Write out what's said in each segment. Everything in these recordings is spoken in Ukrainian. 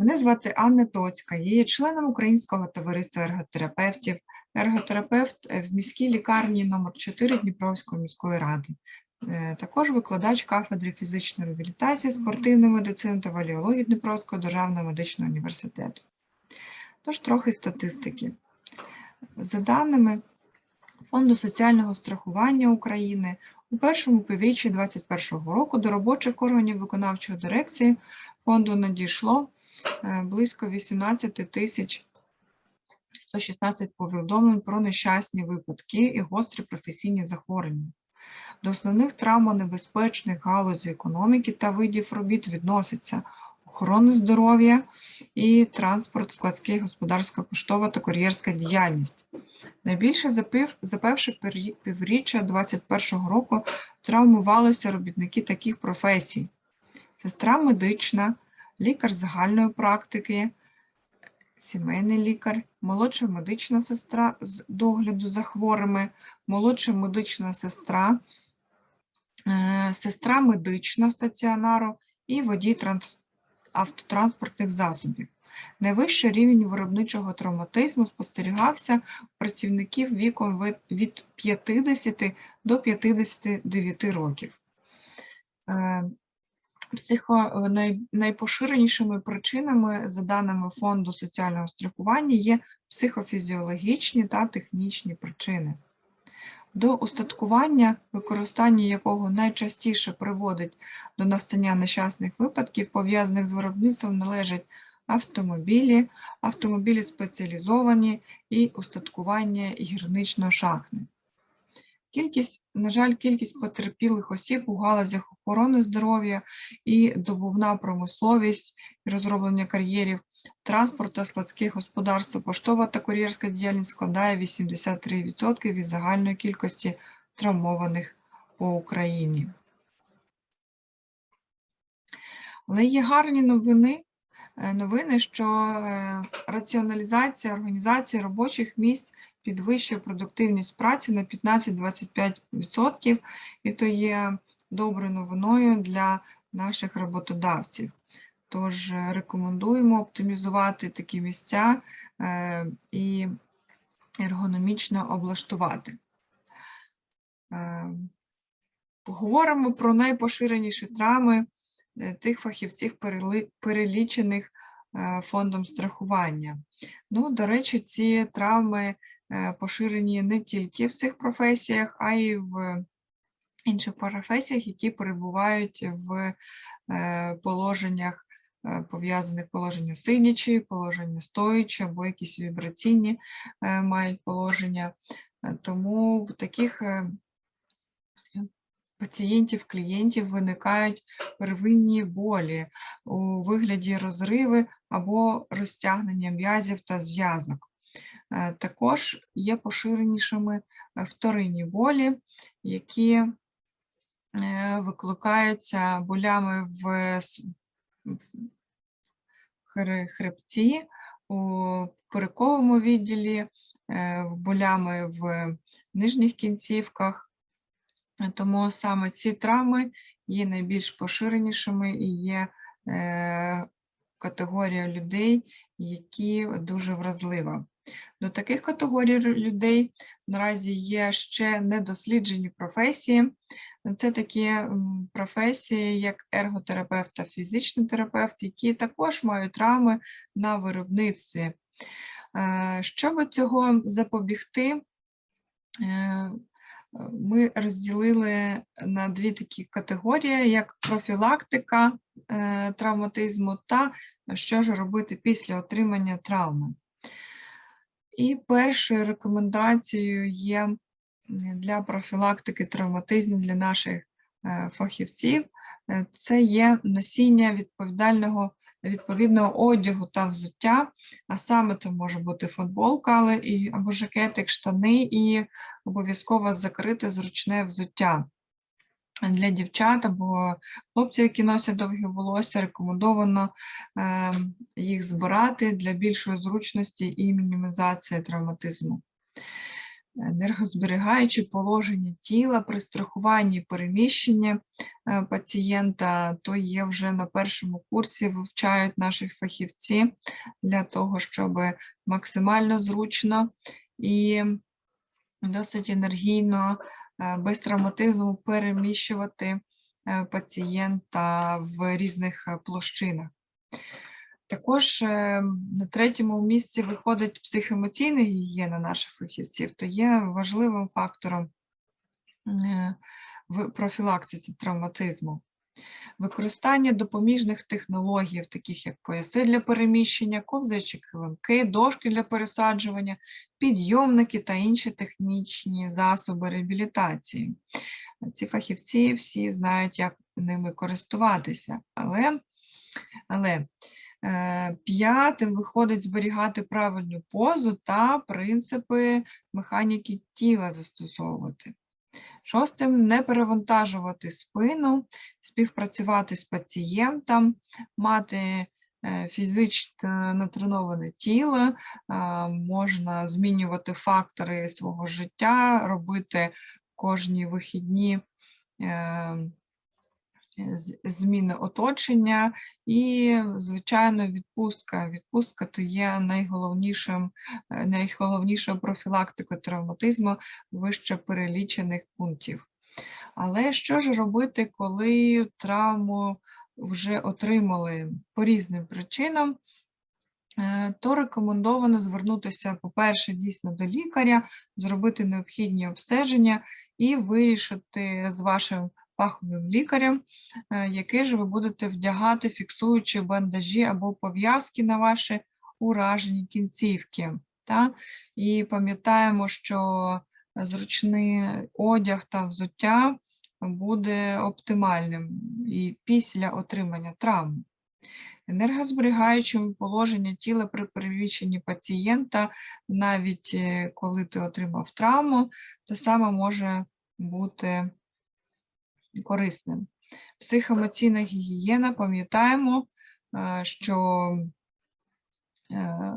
Мене звати Анна Тоцька, я є членом Українського товариства ерготерапевтів, ерготерапевт е, в міській лікарні номер 4 Дніпровської міської ради. Е, Також викладач кафедри фізичної реабілітації, спортивної медицини та валіології Дніпровського державного медичного університету. Тож трохи статистики. За даними Фонду соціального страхування України, у першому півріччі 2021 року до робочих органів виконавчої дирекції фонду надійшло близько 18 тисяч 116 повідомлень про нещасні випадки і гострі професійні захворювання. До основних травмонебезпечних галузей економіки та видів робіт відносяться охорона здоров'я і транспорт, складський, господарська, поштова та кур'єрська діяльність. Найбільше за перше півріччя 2021 року травмувалися робітники таких професій: сестра медична, лікар загальної практики, сімейний лікар, молодша медична сестра з догляду за хворими, молодша медична сестра, е, сестра медична стаціонару і водій автотранспортних засобів. Найвищий рівень виробничого травматизму спостерігався у працівників віком від 50 до 59 років. Е, Психо, най, найпоширенішими причинами, за даними Фонду соціального страхування, є психофізіологічні та технічні причини. До устаткування, використання якого найчастіше приводить до настання нещасних випадків, пов'язаних з виробництвом, належать автомобілі, автомобілі спеціалізовані і устаткування гірнично-шахтне. Кількість, на жаль, кількість потерпілих осіб у галузях охорони здоров'я і добувна промисловість, розроблення кар'єрів, транспорт та складське господарство, поштова та кур'єрська діяльність складає 83% від загальної кількості травмованих по Україні. Але є гарні новини, е, новини, що е, раціоналізація організації робочих місць підвищує продуктивність праці на 15-25%, і то є доброю новиною для наших роботодавців. Тож е, рекомендуємо оптимізувати такі місця е, і ергономічно облаштувати. Е, Поговоримо про найпоширеніші травми тих фахівців, перелічених фондом страхування. Ну, до речі, ці травми поширені не тільки в цих професіях, а й в інших професіях, які перебувають в е, положеннях, е, пов'язаних положення сидячі, положення стоячі або якісь вібраційні е, мають положення. Е, Тому в таких е, пацієнтів, клієнтів виникають первинні болі у вигляді розриви або розтягнення м'язів та зв'язок. Е, Також є поширенішими е, вторинні болі, які е, викликаються болями в хребті, у перековому відділі, болями в нижніх кінцівках. Тому саме ці травми є найбільш поширенішими і є категорія людей, які дуже вразлива. До таких категорій людей наразі є ще недосліджені професії. Це такі професії, як ерготерапевт та фізичний терапевт, які також мають травми на виробництві. Е, Щоб цього запобігти, е, ми розділили на дві такі категорії, як профілактика е, травматизму та що ж робити після отримання травми. І першою рекомендацією є для профілактики травматизмів для наших е, фахівців е, це є носіння відповідального відповідного одягу та взуття, а саме це може бути футболка, або жакетик, штани, і обов'язково закрите зручне взуття. Для дівчат або хлопців, які носять довгі волосся, рекомендовано е, їх збирати для більшої зручності і мінімізації травматизму. енергозберігаючі положення тіла при страхуванні і переміщенні е, пацієнта, то є вже на першому курсі, вивчають наші фахівці для того, щоб максимально зручно і досить енергійно, без травматизму переміщувати е, пацієнта в різних е, площинах. Також е, на третьому місці виходить психоемоційна гігієна наших фахівців, то є важливим фактором е, в профілактиці травматизму. Використання допоміжних технологій, таких як пояси для переміщення, ковзаючі килимки, дошки для пересаджування, підйомники та інші технічні засоби реабілітації. Ці фахівці всі знають, як ними користуватися, але, але Е, П'ятим виходить зберігати правильну позу та принципи механіки тіла застосовувати. Шостим не перевантажувати спину, співпрацювати з пацієнтом, мати е, фізично натреноване тіло, е, можна змінювати фактори свого життя, робити кожні вихідні з- зміни оточення і, звичайно, відпустка. Відпустка то є найголовнішим, е, найголовнішою профілактикою травматизму вище перелічених пунктів. Але що ж робити, коли травму вже отримали по різним причинам? Е, То рекомендовано звернутися, по-перше, дійсно до лікаря, зробити необхідні обстеження і вирішити з вашим фаховим лікарем, е, який же ви будете вдягати, фіксуючи бандажі або пов'язки на ваші уражені кінцівки. Та? І пам'ятаємо, що зручний одяг та взуття буде оптимальним і після отримання травм. Енергозберігаючим положення тіла при переміщенні пацієнта, навіть е, коли ти отримав травму, те саме може бути корисним. Психоемоційна гігієна, пам'ятаємо, е, що, е,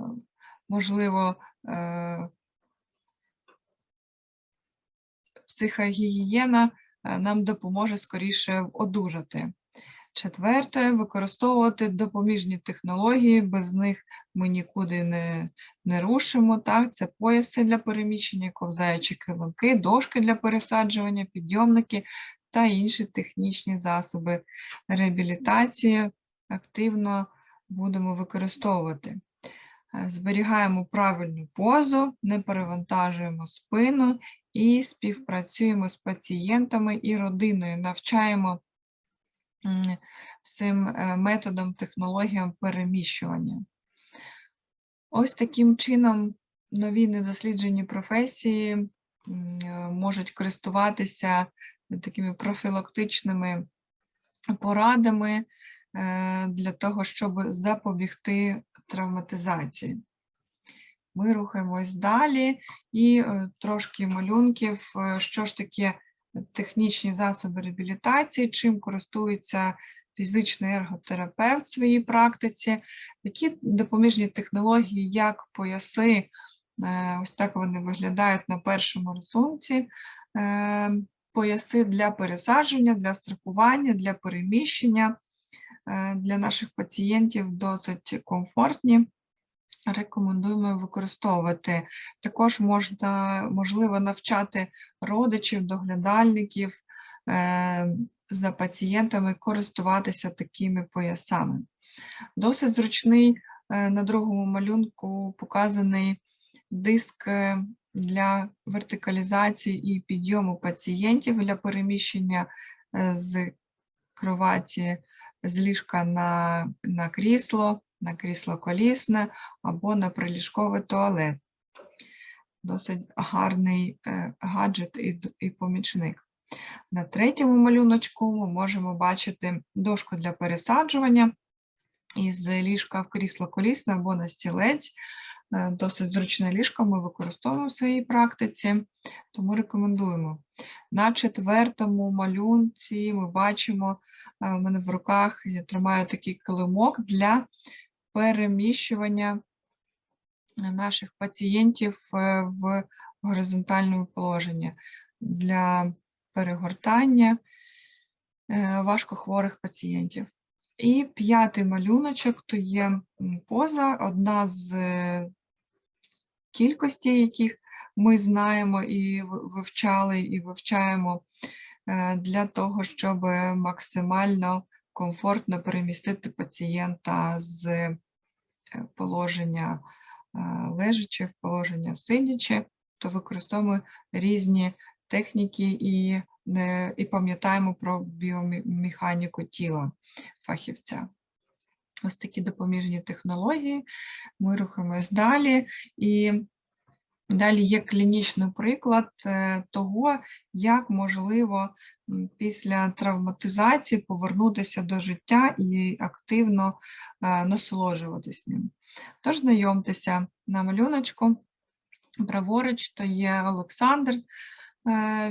можливо, е, психогігієна нам допоможе скоріше одужати. Четверте, використовувати допоміжні технології, без них ми нікуди не, не рушимо. Так? Це пояси для переміщення, ковзаючі килимки, дошки для пересаджування, підйомники та інші технічні засоби реабілітації активно будемо використовувати. Е, Зберігаємо правильну позу, не перевантажуємо спину і співпрацюємо з пацієнтами і родиною, навчаємо цим е, методом, технологіям переміщування. Ось таким чином нові недосліджені професії е, можуть користуватися такими профілактичними порадами е, для того, щоб запобігти травматизації. Ми рухаємось далі і е, трошки малюнків, е, що ж таке технічні засоби реабілітації, чим користується фізичний ерготерапевт в своїй практиці, які допоміжні технології, як пояси, ось так вони виглядають на першому рисунці пояси для пересадження, для страхування, для переміщення е, для наших пацієнтів досить комфортні. Рекомендуємо використовувати. Також можна, можливо навчати родичів, доглядальників е, за пацієнтами користуватися такими поясами. Досить зручний е, на другому малюнку показаний диск для вертикалізації і підйому пацієнтів для переміщення е, з кроваті з ліжка на, на крісло, на крісло колісне або на приліжковий туалет. Досить гарний е, гаджет і, і помічник. На третьому малюночку ми можемо бачити дошку для пересаджування із ліжка в крісло колісне або на стілець. Е, досить зручне ліжко ми використовуємо в своїй практиці, тому рекомендуємо. На четвертому малюнці ми бачимо, е, мене в руках я тримаю такий килимок для переміщування наших пацієнтів е, в горизонтальному положенні для перегортання важкохворих пацієнтів. І п'ятий малюночок то є поза, одна з кількості, яких ми знаємо і вивчали, і вивчаємо е, для того, щоб максимально комфортно перемістити пацієнта з е, положення е, лежачи в положення сидячи, то використовуємо різні техніки і, і пам'ятаємо про біомеханіку тіла фахівця. Ось такі допоміжні технології. Ми рухаємось далі. І далі є клінічний приклад е, того, як можливо після травматизації повернутися до життя і активно е, насолоджуватись ним. Тож знайомтеся на малюночку. Праворуч то є Олександр. Е,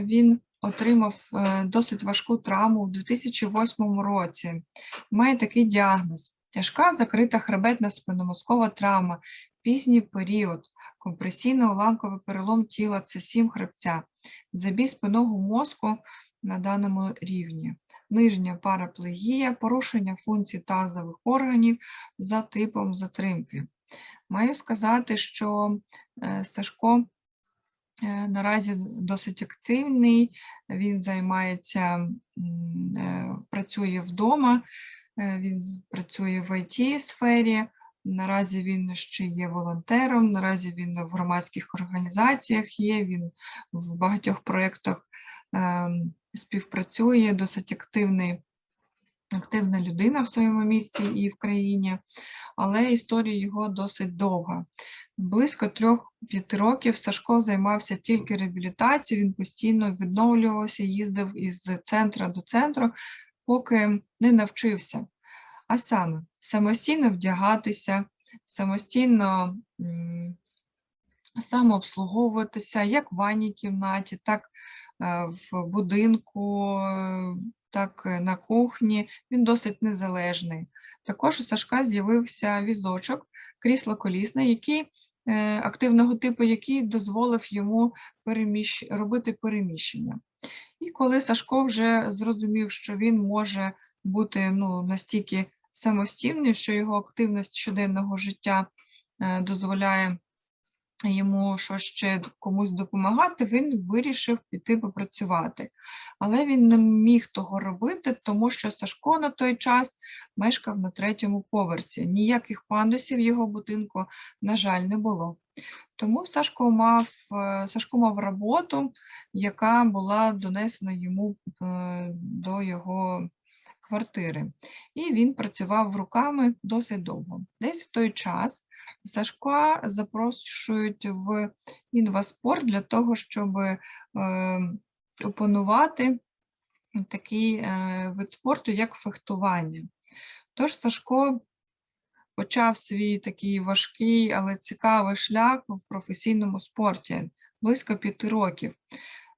Він отримав досить важку травму у 2008 році. Має такий діагноз: тяжка закрита хребетна спинномозкова травма, пізній період, компресійно-уламковий перелом тіла це 7 хребця, забій спинного мозку на даному рівні, нижня параплегія, порушення функцій тазових органів за типом затримки. Маю сказати, що е, Сашко е, наразі досить активний, він займається, е, працює вдома, він працює в it сфері. Наразі він ще є волонтером, наразі він в громадських організаціях є, він в багатьох проєктах ем, співпрацює, досить активний, активна людина в своєму місці і в країні, але історія його досить довга. Близько трьох-п'яти років Сашко займався тільки реабілітацією, він постійно відновлювався, їздив із центру до центру, поки не навчився. А саме самостійно вдягатися, самостійно самообслуговуватися як в ванній кімнаті, так е, в будинку, е, так е, на кухні. Він досить незалежний. Також у Сашка з'явився візочок, крісло колісне, який активного типу, який дозволив йому переміщ... робити переміщення. І коли Сашко вже зрозумів, що він може бути ну, настільки самостійним, що його активність щоденного життя е, дозволяє йому щось ще комусь допомагати, він вирішив піти попрацювати. Але він не міг того робити, тому що Сашко на той час мешкав на третьому поверсі. Ніяких пандусів його будинку, на жаль, не було. Тому Сашко мав, е, Сашко мав роботу, яка була донесена йому е, до його квартири. І він працював руками досить довго. Десь в той час Сашка запрошують в інваспорт для того, щоб е, опанувати такий е, вид спорту, як фехтування. Тож Сашко почав свій такий важкий, але цікавий шлях в професійному спорті близько п'яти років.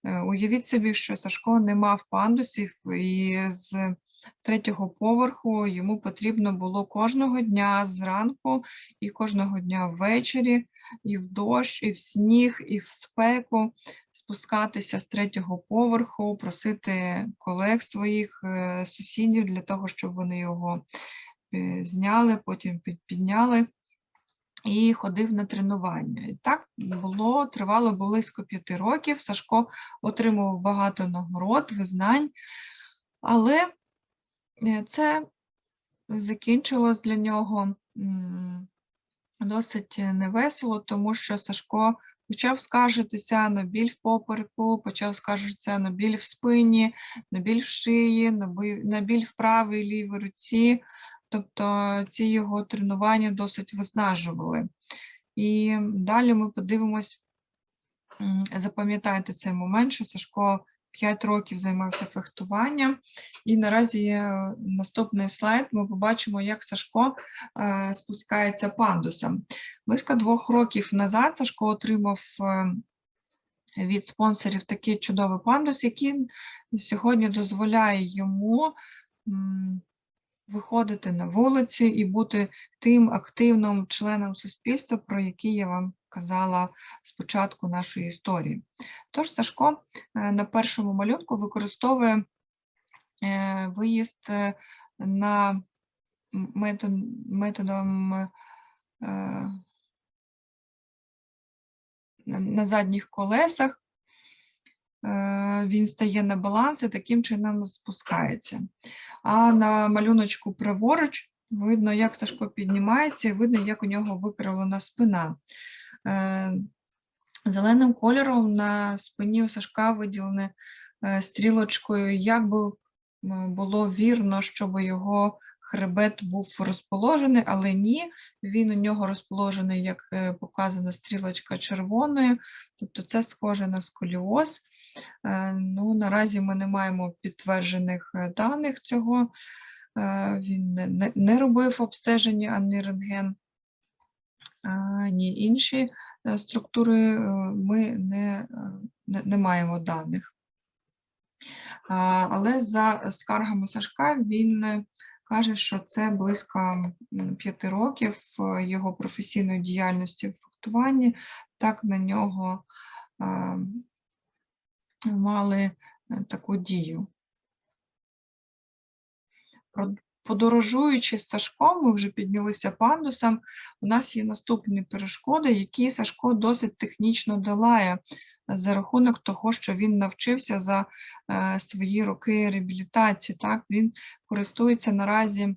Е, Уявіть собі, що Сашко не мав пандусів, і з третього поверху йому потрібно було кожного дня зранку і кожного дня ввечері, і в дощ, і в сніг, і в спеку спускатися з третього поверху, просити колег своїх е, сусідів для того, щоб вони його е, зняли, потім підняли і ходив на тренування. І так було, тривало близько п'яти років. Сашко отримував багато нагород, визнань, але це закінчилось для нього досить невесело, тому що Сашко почав скаржитися на біль в попереку, почав скаржитися на біль в спині, на біль в шиї, на біль в правій лівій руці. Тобто ці його тренування досить виснажували. І далі ми подивимось, запам'ятайте цей момент, що Сашко 5 років займався фехтуванням. І наразі наступний слайд. Ми побачимо, як Сашко е, спускається пандусом. Близько двох років назад Сашко отримав е, від спонсорів такий чудовий пандус, який сьогодні дозволяє йому виходити на вулиці і бути тим активним членом суспільства, про який я вам казала спочатку нашої історії. Тож Сашко е, на першому малюнку використовує е, виїзд е, на методом на задніх колесах. Е, Він стає на баланс і таким чином спускається. А на малюночку праворуч видно, як Сашко піднімається, і видно, як у нього викривлена спина. Е, Зеленим кольором на спині у Сашка виділене е, стрілочкою, як би було вірно, щоб його хребет був розположений, але ні, він у нього розположений, як показана стрілочка червоною, тобто це схоже на сколіоз. Е, Ну, наразі ми не маємо підтверджених е, даних цього. Е, Він не, робив обстеження ані рентген, а, ні інші структури ми не, не, маємо даних. Але за скаргами Сашка він каже, що це близько п'яти років його професійної діяльності в фехтуванні. Так на нього мали е, таку дію. Подорожуючи з Сашком, ми вже піднялися пандусом. У нас є наступні перешкоди, які Сашко досить технічно долає за рахунок того, що він навчився за е, свої роки реабілітації. Так, він користується наразі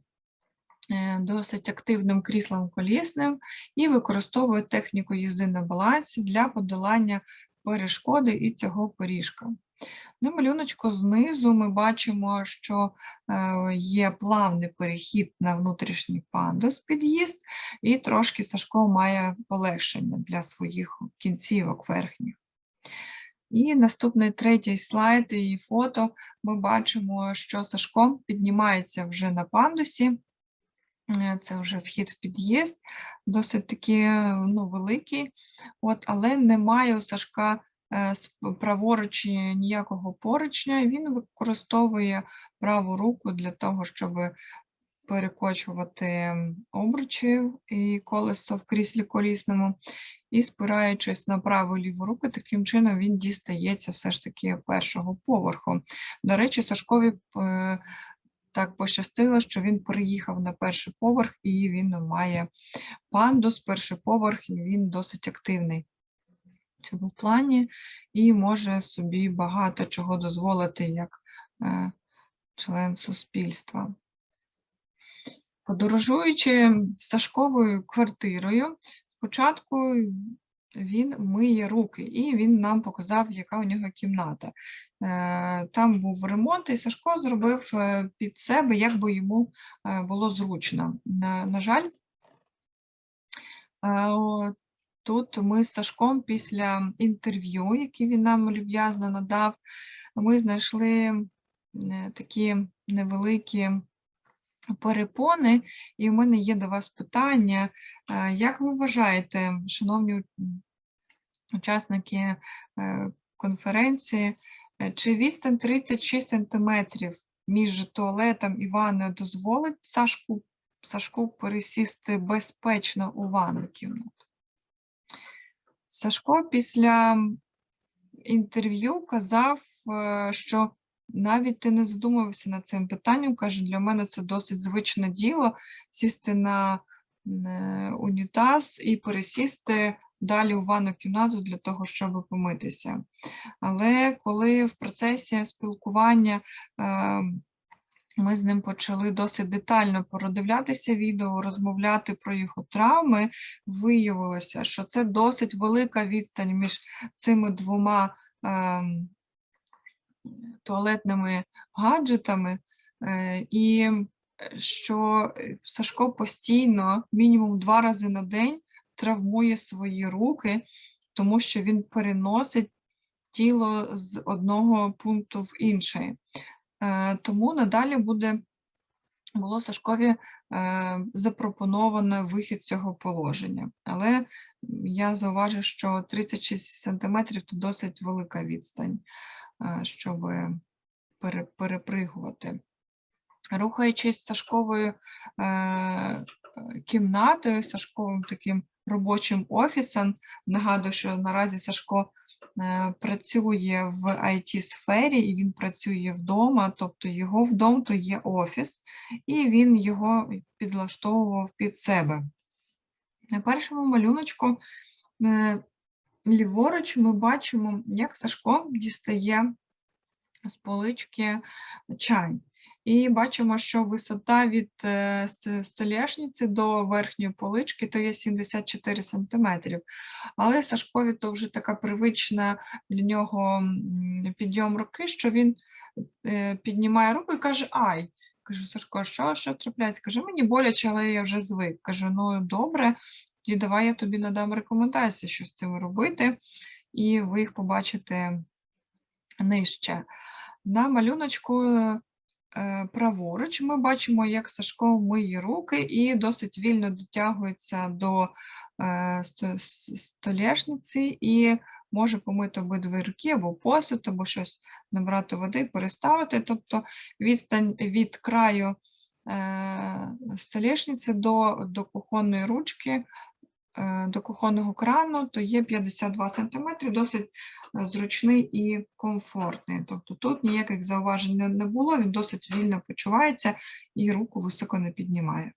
е, досить активним кріслом колісним і використовує техніку їзди на балансі для подолання перешкоди і цього поріжка. На малюночку знизу ми бачимо, що е, є плавний перехід на внутрішній пандус під'їзд, і трошки Сашко має полегшення для своїх кінцівок верхніх. І наступний третій слайд і фото ми бачимо, що Сашко піднімається вже на пандусі. Е, Це вже вхід в під'їзд, досить таки ну, великий, от, але немає у Сашка е, праворуч ніякого поручня. Він використовує праву руку для того, щоб перекочувати обручі і колесо в кріслі колісному. І спираючись на праву ліву руку, таким чином він дістається все ж таки першого поверху. До речі, Сашкові е, так пощастило, що він переїхав на перший поверх і він має пандус, перший поверх, і він досить активний в цьому плані і може собі багато чого дозволити як е, член суспільства. Подорожуючи Сашковою квартирою, спочатку він миє руки, і він нам показав, яка у нього кімната. Е, Там був ремонт, і Сашко зробив е, під себе, як би йому е, було зручно. На, жаль, тут ми з Сашком після інтерв'ю, яке він нам люб'язно надав, ми знайшли такі невеликі перепони, і в мене є до вас питання. Як ви вважаєте, шановні учасники е, конференції, е, чи відстань 36 сантиметрів між туалетом і ванною дозволить Сашку, Сашку пересісти безпечно у ванну кімнату? Сашко після інтерв'ю казав, е, що навіть ти не задумувався над цим питанням. Каже, для мене це досить звичне діло сісти на унітаз і пересісти далі у ванну кімнату для того, щоб помитися. Але коли в процесі спілкування е, ми з ним почали досить детально продивлятися відео, розмовляти про його травми, виявилося, що це досить велика відстань між цими двома ем, туалетними гаджетами, е, і е, що е, Сашко постійно, мінімум два рази на день, травмує свої руки, тому що він переносить тіло з одного пункту в інший. Е, Тому надалі буде було Сашкові е, запропоновано вихід цього положення. Але я зауважу, що 36 сантиметрів – це досить велика відстань, щоб пере, перепригувати. Рухаючись Сашковою е, кімнатою, Сашковим таким робочим офісом, нагадую, що наразі Сашко е, працює в it сфері і він працює вдома, тобто його вдома то є офіс, і він його підлаштовував під себе. На першому малюночку е, ліворуч ми бачимо, як Сашко дістає з полички чай. І бачимо, що висота від е, ст- столешниці до верхньої полички то є 74 см. Але Сашкові то вже така привична для нього підйом руки, що він е, піднімає руку і каже Ай. Кажу, Сашко, що, що трапляється? Каже, мені боляче, але я вже звик. Кажу, ну добре, тоді давай я тобі надам рекомендації, що з цим робити, і ви їх побачите нижче. На малюночку е, праворуч ми бачимо, як Сашко миє руки і досить вільно дотягується до е, столешниці і може помити обидві руки або посуд, або щось набрати води, переставити. Тобто відстань від краю е, столешниці до, до кухонної ручки, до кухонного крану, то є 52 см, досить е, зручний і комфортний. Тобто тут ніяких зауважень не- було, він досить вільно почувається і руку високо не піднімає.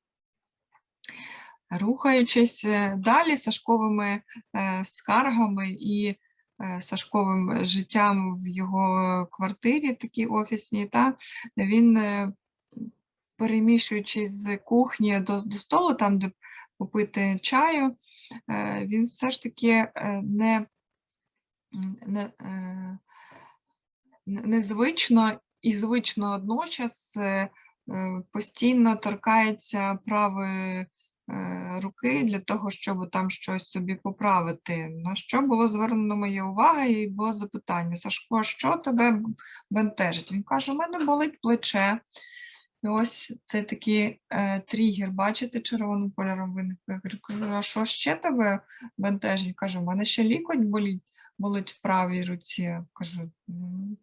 Рухаючись е, далі сашковими е, скаргами і е, сашковим життям в його квартирі, такій офісній, та він, е, переміщуючись з кухні до, до столу, там, де попити чаю, е, він все ж таки е, не, не, е, не- незвично і звично одночас постійно торкається правої руки для того, щоб там щось собі поправити. На що було звернено моя увага, і було запитання: Сашко, а що тебе бентежить? Він каже: у мене болить плече. І ось це такий е, тригер, бачите, червоним кольором виник. Я кажу, кажу, а що ще тебе бентежить? Він Каже, у мене ще лікоть болить, болить в правій руці. Кажу, «Ну,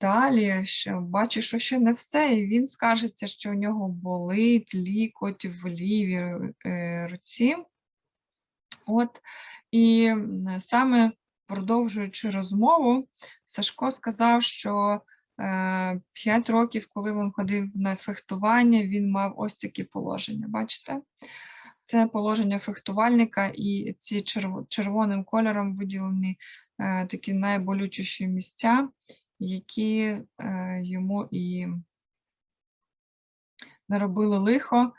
Далі, що бачу, що ще не все, і він скажеться, що у нього болить лікоть в лівій е, руці. От, і саме продовжуючи розмову, Сашко сказав, що 5 років, коли він ходив на фехтування, він мав ось такі положення. Бачите? Це положення фехтувальника, і ці червоним кольором виділені е, такі найболючіші місця, які е, йому і наробили лихо,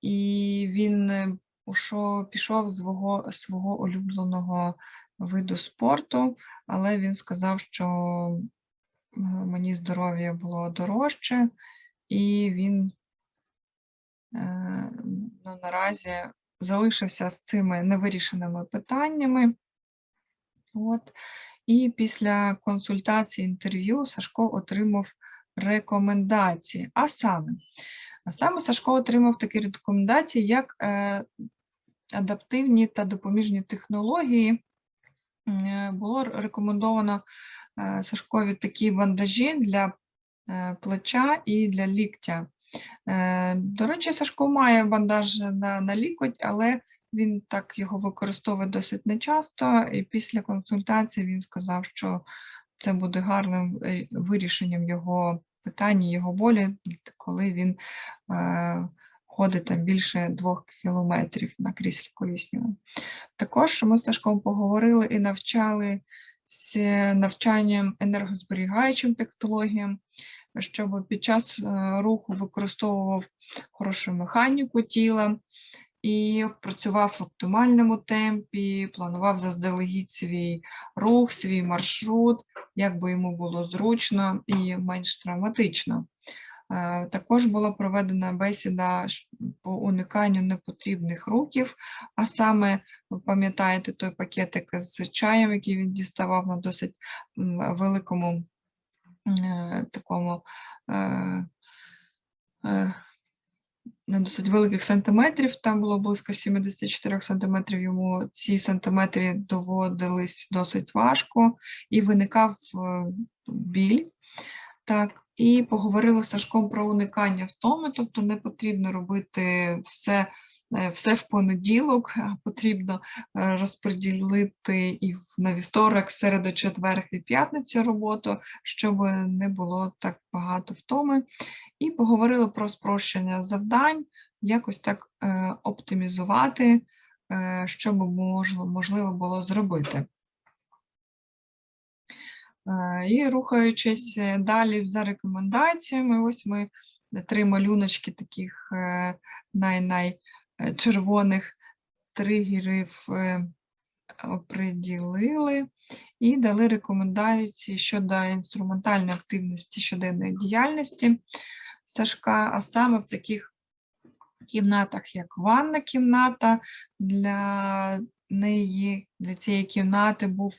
і він е, пішов з свого, свого улюбленого виду спорту, але він сказав, що е, мені здоров'я було дорожче, і він е, ну, наразі залишився з цими невирішеними питаннями. От. І після консультації інтерв'ю Сашко отримав рекомендації. А саме, а саме Сашко отримав такі рекомендації, як е, адаптивні та допоміжні технології. Е, Було рекомендовано е, Сашкові такі бандажі для е, плеча і для ліктя. Е, До речі, Сашко має бандаж на, на лікоть, але він так його використовує досить нечасто, і після консультації він сказав, що це буде гарним е, вирішенням його питання, його болі, коли він е, ходить там більше двох кілометрів на кріслі колісному. Також ми з Сашком поговорили і навчали з навчанням енергозберігаючим технологіям, щоб під час е, руху використовував хорошу механіку тіла і працював в оптимальному темпі, планував заздалегідь свій рух, свій маршрут, як би йому було зручно і менш травматично. Е, Також була проведена бесіда по униканню непотрібних рухів, а саме, ви пам'ятаєте той пакетик з чаєм, який він діставав на досить великому е, такому е, на досить великих сантиметрів, там було близько 74 сантиметрів, йому ці сантиметри доводились досить важко. І виникав біль. Так, І поговорили з Сашком про уникання втоми, тобто не потрібно робити все, е, все в понеділок, потрібно е, розподілити і на вівторок, середу, четвер і п'ятницю роботу, щоб не було так багато втоми. І поговорили про спрощення завдань, якось так е, оптимізувати, можливо, можливо було зробити. Е, І рухаючись е, далі за рекомендаціями, ось ми три малюночки таких е, най-най червоних тригерів оприділили і дали рекомендації щодо інструментальної активності щоденної діяльності Сашка, а саме в таких кімнатах, як ванна кімната, для неї, для цієї кімнати був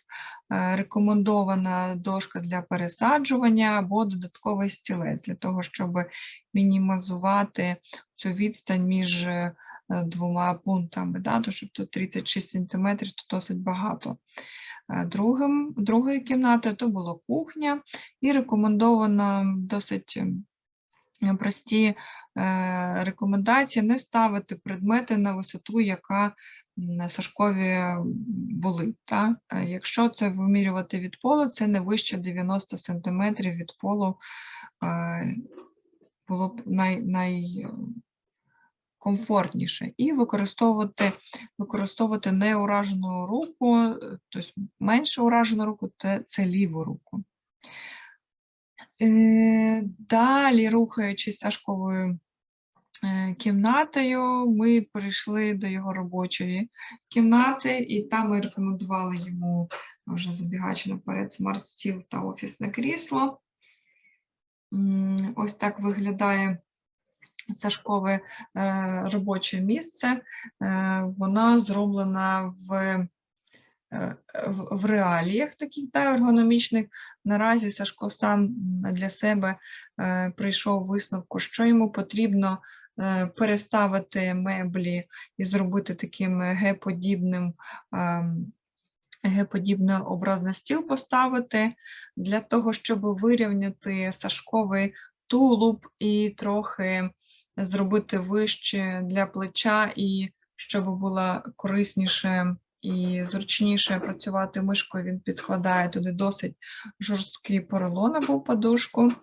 е, рекомендована дошка для пересаджування або додатковий стілець для того, щоб мінімізувати цю відстань між е, двома пунктами. Да? То, щоб тут 36 см, то досить багато. Е, Другим, другою кімнатою то була кухня і рекомендовано досить ем, прості е, рекомендації не ставити предмети на висоту, яка Сашкові були. Та? Е, Якщо це вимірювати від полу, це не вище 90 см від полу е, було б най, най, комфортніше. І використовувати, використовувати неуражену руку, тобто менше уражену руку це, це ліву руку. Е, Далі, рухаючись Сашковою е, кімнатою, ми прийшли до його робочої кімнати, і там ми рекомендували йому вже забігаючи наперед смарт-стіл та офісне крісло. Ось так виглядає Сашкове е, робоче місце. Е, Воно зроблена в, в, в реаліях таких да, ергономічних. Наразі Сашко сам для себе е, прийшов висновку, що йому потрібно е, переставити меблі і зробити таким Г-подібним. ем, образ на стіл поставити для того, щоб вирівняти Сашковий тулуб і трохи зробити вище для плеча, і щоб було корисніше і зручніше працювати мишкою, він підкладає туди досить жорсткий поролон або подушку.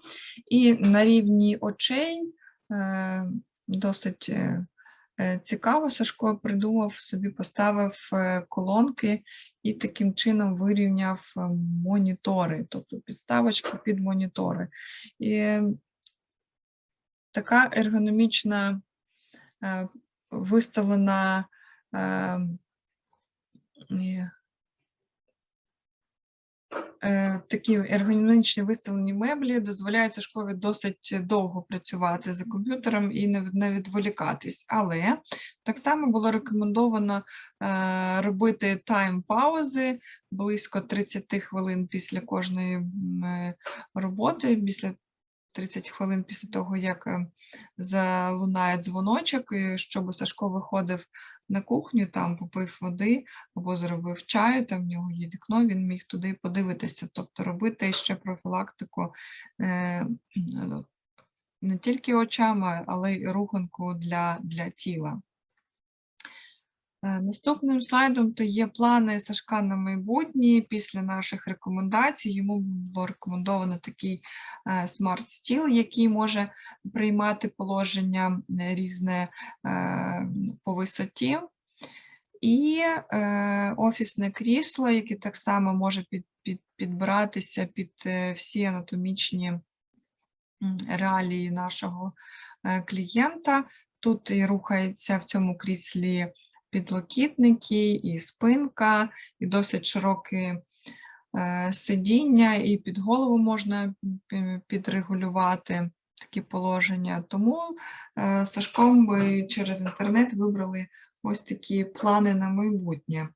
І на рівні очей е, досить е, е, цікаво, Сашко придумав собі, поставив колонки і таким чином вирівняв монітори, тобто підставочки під монітори. І така ергономічна виставлена е, і, е, такі ергономічні виставлені меблі дозволяють Сашкові досить довго працювати за комп'ютером і не, відволікатись. Але так само було рекомендовано е, робити тайм-паузи близько 30 хвилин після кожної е, роботи, після 30 хвилин після того, як е, залунає дзвоночок, щоб Сашко виходив на кухню, там попив води або зробив чаю, там в нього є вікно, він міг туди подивитися, тобто робити ще профілактику е, ну, не тільки очами, але й руханку для, для тіла. Е, Наступним слайдом то є плани Сашка на майбутнє. Після наших рекомендацій йому було рекомендовано такий е, смарт-стіл, який може приймати положення е, різне по висоті. І офісне крісло, яке так само може під, під, підбиратися під всі анатомічні реалії нашого клієнта. Тут і рухається в цьому кріслі підлокітники, і спинка, і досить широке е, сидіння, і під голову можна підрегулювати такі положення. Тому е, Сашком би через інтернет вибрали ось такі плани на майбутнє.